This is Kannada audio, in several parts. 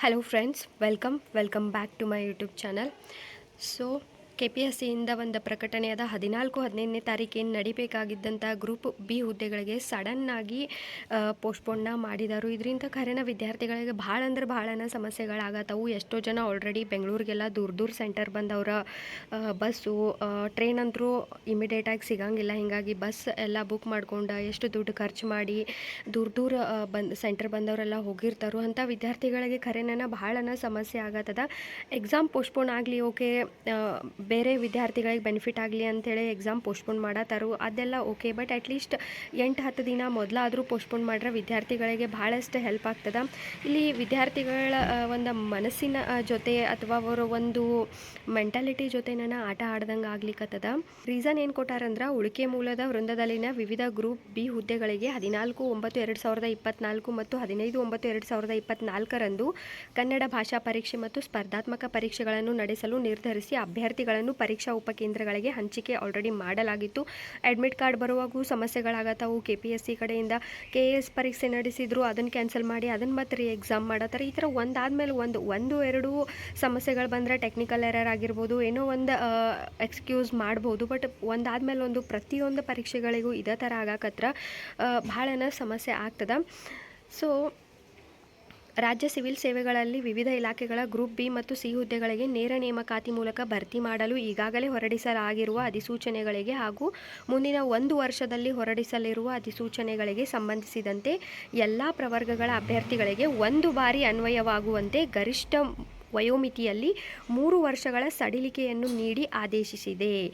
hello friends welcome welcome back to my youtube channel. So K P S ಸಿಯಿಂದ ಒಂದು ಪ್ರಕಟಣೆಯಾದ ಹದಿನಾಲ್ಕು, ಹದಿನೈದನೇ ತಾರೀಕೇನು ನಡಿಬೇಕಾಗಿದ್ದಂಥ ಗ್ರೂಪ್ ಬಿ ಹುದ್ದೆಗಳಿಗೆ ಸಡನ್ನಾಗಿ ಪೋಸ್ಟ್ಪೋನ್ನ ಮಾಡಿದರು. ಇದರಿಂದ ಖರೇನ ವಿದ್ಯಾರ್ಥಿಗಳಿಗೆ ಭಾಳ ಅಂದ್ರೆ ಭಾಳನ ಸಮಸ್ಯೆಗಳಾಗತ್ತವು ಎಷ್ಟೋ ಜನ ಆಲ್ರೆಡಿ ಬೆಂಗಳೂರಿಗೆಲ್ಲ ದೂರ ದೂರ ಸೆಂಟರ್ ಬಂದವರ ಬಸ್ಸು ಟ್ರೈನ್ ಅಂತರೂ ಇಮಿಡಿಯೇಟಾಗಿ ಸಿಗಂಗಿಲ್ಲ. ಹೀಗಾಗಿ ಬಸ್ ಎಲ್ಲ ಬುಕ್ ಮಾಡ್ಕೊಂಡು ಎಷ್ಟು ದುಡ್ಡು ಖರ್ಚು ಮಾಡಿ ದೂರ ದೂರ ಬಂದು ಸೆಂಟರ್ ಬಂದವರೆಲ್ಲ ಹೋಗಿರ್ತಾರೋ. ಅಂಥ ವಿದ್ಯಾರ್ಥಿಗಳಿಗೆ ಖರೇನ ಭಾಳನ ಸಮಸ್ಯೆ ಆಗತ್ತದ ಎಕ್ಸಾಮ್ ಪೋಸ್ಟ್ಪೋನ್ ಆಗಲಿ ಓಕೆ ಬೇರೆ ವಿದ್ಯಾರ್ಥಿಗಳಿಗೆ ಬೆನಿಫಿಟ್ ಆಗಲಿ ಅಂಥೇಳಿ ಎಕ್ಸಾಮ್ ಪೋಸ್ಟ್ಪೋನ್ ಮಾಡತ್ತಾರು ಅದೆಲ್ಲ ಓಕೆ ಬಟ್ ಅಟ್ಲೀಸ್ಟ್ ಎಂಟು, ಹತ್ತು ದಿನ ಮೊದಲಾದರೂ ಪೋಸ್ಟ್ಪೋನ್ ಮಾಡ್ರೆ ವಿದ್ಯಾರ್ಥಿಗಳಿಗೆ ಭಾಳಷ್ಟು ಹೆಲ್ಪ್ ಆಗ್ತದೆ. ಇಲ್ಲಿ ವಿದ್ಯಾರ್ಥಿಗಳ ಒಂದು ಮನಸ್ಸಿನ ಜೊತೆ ಅಥವಾ ಅವರ ಒಂದು ಮೆಂಟಾಲಿಟಿ ಜೊತೆ ನಾನು ಆಟ ಆಡ್ದಂಗೆ ಆಗ್ಲಿಕ್ಕತ್ತದ ರೀಸನ್ ಏನು ಕೊಟ್ಟಾರಂದ್ರೆ ಉಳಿಕೆ ಮೂಲದ ವೃಂದದಲ್ಲಿನ ವಿವಿಧ ಗ್ರೂಪ್ ಬಿ ಹುದ್ದೆಗಳಿಗೆ ಹದಿನಾಲ್ಕು, ಒಂಬತ್ತು, ಎರಡು ಸಾವಿರದ ಇಪ್ಪತ್ನಾಲ್ಕು ಮತ್ತು ಹದಿನೈದು, ಒಂಬತ್ತು, ಎರಡು ಸಾವಿರದ ಇಪ್ಪತ್ನಾಲ್ಕರಂದು ಕನ್ನಡ ಭಾಷಾ ಪರೀಕ್ಷೆ ಮತ್ತು ಸ್ಪರ್ಧಾತ್ಮಕ ಪರೀಕ್ಷೆಗಳನ್ನು ನಡೆಸಲು ನಿರ್ಧರಿಸಿ ಅಭ್ಯರ್ಥಿಗಳನ್ನು ಪರೀಕ್ಷಾ ಉಪಕೇಂದ್ರಗಳಿಗೆ ಹಂಚಿಕೆ ಆಲ್ರೆಡಿ ಮಾಡಲಾಗಿತ್ತು. ಅಡ್ಮಿಟ್ ಕಾರ್ಡ್ ಬರುವಾಗೂ ಸಮಸ್ಯೆಗಳಾಗತ್ತವು. ಕೆ ಪಿ ಎಸ್ ಸಿ ಕಡೆಯಿಂದ ಕೆ ಎ ಎಸ್ ಪರೀಕ್ಷೆ ನಡೆಸಿದ್ರು. ಅದನ್ನು ಕ್ಯಾನ್ಸಲ್ ಮಾಡಿ, ಅದನ್ನು ಮತ್ತೆ ರೀ ಎಕ್ಸಾಮ್ ಮಾಡತ್ತಾರೆ. ಈ ಥರ ಒಂದಾದ್ಮೇಲೆ ಒಂದು ಒಂದು, ಎರಡು ಸಮಸ್ಯೆಗಳು ಬಂದರೆ ಟೆಕ್ನಿಕಲ್ ಎರರ್ ಆಗಿರ್ಬೋದು, ಏನೋ ಒಂದು ಎಕ್ಸ್ಕ್ಯೂಸ್ ಮಾಡ್ಬೋದು. ಬಟ್ ಒಂದಾದ್ಮೇಲೆ ಒಂದು ಪ್ರತಿಯೊಂದು ಪರೀಕ್ಷೆಗಳಿಗೂ ಇದೇ ಥರ ಆಗಾಕತ್ರ ಭಾಳನ ಸಮಸ್ಯೆ ಆಗ್ತದೆ. ಸೊ ರಾಜ್ಯ ಸಿವಿಲ್ ಸೇವೆಗಳಲ್ಲಿ ವಿವಿಧ ಇಲಾಖೆಗಳ ಗ್ರೂಪ್ ಬಿ ಮತ್ತು ಸಿ ಹುದ್ದೆಗಳಿಗೆ ನೇರ ನೇಮಕಾತಿ ಮೂಲಕ ಭರ್ತಿ ಮಾಡಲು ಈಗಾಗಲೇ ಹೊರಡಿಸಲಾಗಿರುವ ಅಧಿಸೂಚನೆಗಳಿಗೆ ಹಾಗೂ ಮುಂದಿನ ಒಂದು ವರ್ಷದಲ್ಲಿ ಹೊರಡಿಸಲಿರುವ ಅಧಿಸೂಚನೆಗಳಿಗೆ ಸಂಬಂಧಿಸಿದಂತೆ ಎಲ್ಲ ಪ್ರವರ್ಗಗಳ ಅಭ್ಯರ್ಥಿಗಳಿಗೆ ಒಂದು ಬಾರಿ ಅನ್ವಯವಾಗುವಂತೆ ಗರಿಷ್ಠ ವಯೋಮಿತಿಯಲ್ಲಿ ಮೂರು ವರ್ಷಗಳ ಸಡಿಲಿಕೆಯನ್ನು ನೀಡಿ ಆದೇಶಿಸಿದೆ.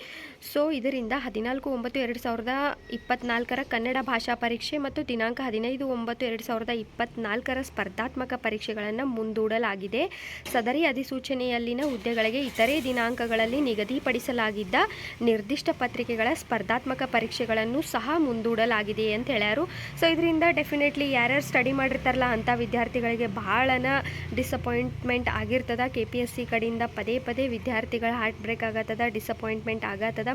ಸೊ, ಇದರಿಂದ ಹದಿನಾಲ್ಕು ಒಂಬತ್ತು ಎರಡು ಸಾವಿರದ ಇಪ್ಪತ್ನಾಲ್ಕರ ಕನ್ನಡ ಭಾಷಾ ಪರೀಕ್ಷೆ ಮತ್ತು ದಿನಾಂಕ ಹದಿನೈದು ಒಂಬತ್ತು ಎರಡು ಸಾವಿರದ ಇಪ್ಪತ್ನಾಲ್ಕರ ಸ್ಪರ್ಧಾತ್ಮಕ ಪರೀಕ್ಷೆಗಳನ್ನು ಮುಂದೂಡಲಾಗಿದೆ. ಸದರಿ ಅಧಿಸೂಚನೆಯಲ್ಲಿನ ಹುದ್ದೆಗಳಿಗೆ ಇತರೆ ದಿನಾಂಕಗಳಲ್ಲಿ ನಿಗದಿಪಡಿಸಲಾಗಿದ್ದ ನಿರ್ದಿಷ್ಟ ಪತ್ರಿಕೆಗಳ ಸ್ಪರ್ಧಾತ್ಮಕ ಪರೀಕ್ಷೆಗಳನ್ನು ಸಹ ಮುಂದೂಡಲಾಗಿದೆ ಅಂತ ಹೇಳ್ಯಾರು. ಸೊ, ಇದರಿಂದ ಡೆಫಿನೆಟ್ಲಿ ಯಾರ್ಯಾರು ಸ್ಟಡಿ ಮಾಡಿರ್ತಾರಲ್ಲ ಅಂಥ ವಿದ್ಯಾರ್ಥಿಗಳಿಗೆ ಬಹಳನ ಡಿಸಪಾಯಿಂಟ್ಮೆಂಟ್ ಆಗಿರ್ತದ ಕೆ ಪಿ ಎಸ್ ಸಿ ಕಡೆಯಿಂದ ಪದೇ ಪದೇ ವಿದ್ಯಾರ್ಥಿಗಳ ಹಾರ್ಟ್ ಬ್ರೇಕ್ ಆಗತ್ತದ ಡಿಸಪಾಯಿಂಟ್ಮೆಂಟ್ ಆಗತ್ತದ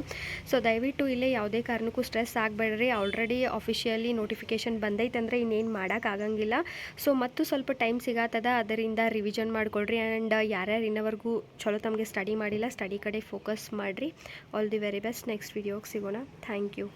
ಸೊ ದಯವಿಟ್ಟು ಇಲ್ಲೇ ಯಾವುದೇ ಕಾರಣಕ್ಕೂ ಸ್ಟ್ರೆಸ್ ಆಗಬೇಡ್ರಿ. ಆಲ್ರೆಡಿ ಅಫಿಷಿಯಲಿ ನೋಟಿಫಿಕೇಶನ್ ಬಂದೈತಂದ್ರೆ ಇನ್ನೇನು ಮಾಡೋಕ್ಕಾಗಂಗಿಲ್ಲ ಸೊ ಮತ್ತು ಸ್ವಲ್ಪ ಟೈಮ್ ಸಿಗತ್ತದ ಅದರಿಂದ ರಿವಿಷನ್ ಮಾಡ್ಕೊಳ್ರಿ. ಆ್ಯಂಡ್ ಯಾರ್ಯಾರು ಇನ್ನವರೆಗೂ ಚಲೋ ತಮಗೆ ಸ್ಟಡಿ ಮಾಡಿಲ್ಲ ಸ್ಟಡಿ ಕಡೆ ಫೋಕಸ್ ಮಾಡಿರಿ. All the very best next ವಿಡಿಯೋಗೆ ಸಿಗೋಣ. Thank you